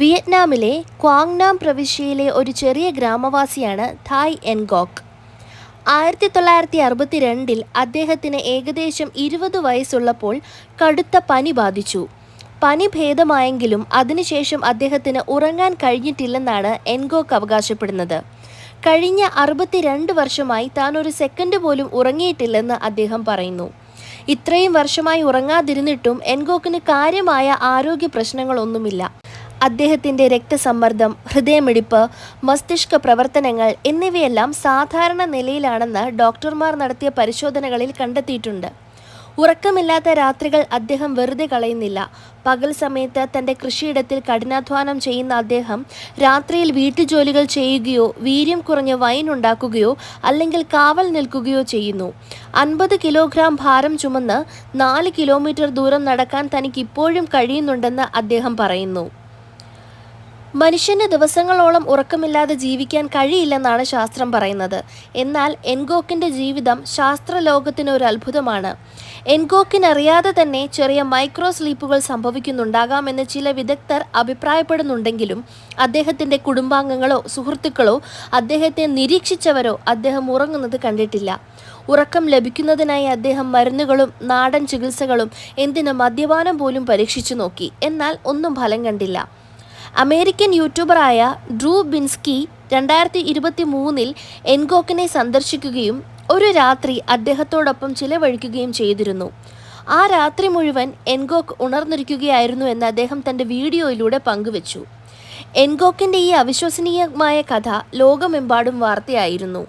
വിയറ്റ്നാമിലെ ക്വാങ്നാം പ്രവിശ്യയിലെ ഒരു ചെറിയ ഗ്രാമവാസിയാണ് തായ് എൻഗോക്ക്. ആയിരത്തി തൊള്ളായിരത്തി അറുപത്തിരണ്ടിൽ അദ്ദേഹത്തിന് ഏകദേശം ഇരുപത് വയസ്സുള്ളപ്പോൾ കടുത്ത പനി ബാധിച്ചു. പനി ഭേദമായെങ്കിലും അതിനുശേഷം അദ്ദേഹത്തിന് ഉറങ്ങാൻ കഴിഞ്ഞിട്ടില്ലെന്നാണ് എൻഗോക്ക് അവകാശപ്പെടുന്നത്. കഴിഞ്ഞ അറുപത്തിരണ്ട് വർഷമായി താൻ ഒരു സെക്കൻഡ് പോലും ഉറങ്ങിയിട്ടില്ലെന്ന് അദ്ദേഹം പറയുന്നു. ഇത്രയും വർഷമായി ഉറങ്ങാതിരുന്നിട്ടും എൻഗോക്കിന് കാര്യമായ ആരോഗ്യ പ്രശ്നങ്ങളൊന്നുമില്ല. അദ്ദേഹത്തിന്റെ രക്തസമ്മർദ്ദം ഹൃദയമിടിപ്പ് മസ്തിഷ്ക പ്രവർത്തനങ്ങൾ എന്നിവയെല്ലാം സാധാരണ നിലയിലാണെന്ന് ഡോക്ടർമാർ നടത്തിയ പരിശോധനകളിൽ കണ്ടെത്തിയിട്ടുണ്ട്. ഉറക്കമില്ലാത്ത രാത്രികൾ അദ്ദേഹം വെറുതെ കളയുന്നില്ല. പകൽ സമയത്ത് തന്റെ കൃഷിയിടത്തിൽ കഠിനാധ്വാനം ചെയ്യുന്ന അദ്ദേഹം രാത്രിയിൽ വീട്ടുജോലികൾ ചെയ്യുകയോ വീര്യം കുറഞ്ഞ വൈൻ ഉണ്ടാക്കുകയോ അല്ലെങ്കിൽ കാവൽ നിൽക്കുകയോ ചെയ്യുന്നു. അൻപത് കിലോഗ്രാം ഭാരം ചുമന്ന് നാല് കിലോമീറ്റർ ദൂരം നടക്കാൻ തനിക്ക് ഇപ്പോഴും കഴിയുന്നുണ്ടെന്ന് അദ്ദേഹം പറയുന്നു. മനുഷ്യന് ദിവസങ്ങളോളം ഉറക്കമില്ലാതെ ജീവിക്കാൻ കഴിയില്ലെന്നാണ് ശാസ്ത്രം പറയുന്നത്. എന്നാൽ എൻഗോക്കിന്റെ ജീവിതം ശാസ്ത്രലോകത്തിന് ഒരു അത്ഭുതമാണ്. എൻഗോക്കിനറിയാതെ തന്നെ ചെറിയ മൈക്രോ സ്ലീപ്പുകൾ സംഭവിക്കുന്നുണ്ടാകാമെന്ന് ചില വിദഗ്ധർ അഭിപ്രായപ്പെടുന്നുണ്ടെങ്കിലും അദ്ദേഹത്തിന്റെ കുടുംബാംഗങ്ങളോ സുഹൃത്തുക്കളോ അദ്ദേഹത്തെ നിരീക്ഷിച്ചവരോ അദ്ദേഹം ഉറങ്ങുന്നത് കണ്ടിട്ടില്ല. ഉറക്കം ലഭിക്കുന്നതിനായി അദ്ദേഹം മരുന്നുകളും നാടൻ ചികിത്സകളും എന്തിന് മദ്യപാനം പോലും പരീക്ഷിച്ചു നോക്കി. എന്നാൽ ഒന്നും ഫലം കണ്ടില്ല. അമേരിക്കൻ യൂട്യൂബറായ ഡ്രൂ ബിൻസ്കി രണ്ടായിരത്തി ഇരുപത്തി മൂന്നിൽ എൻഗോക്കിനെ സന്ദർശിക്കുകയും ഒരു രാത്രി അദ്ദേഹത്തോടൊപ്പം ചിലവഴിക്കുകയും ചെയ്തിരുന്നു. ആ രാത്രി മുഴുവൻ എൻഗോക്ക് ഉണർന്നിരിക്കുകയായിരുന്നു എന്ന് അദ്ദേഹം തന്റെ വീഡിയോയിലൂടെ പങ്കുവച്ചു. എൻഗോക്കിന്റെ ഈ അവിശ്വസനീയമായ കഥ ലോകമെമ്പാടും വാർത്തയായിരുന്നു.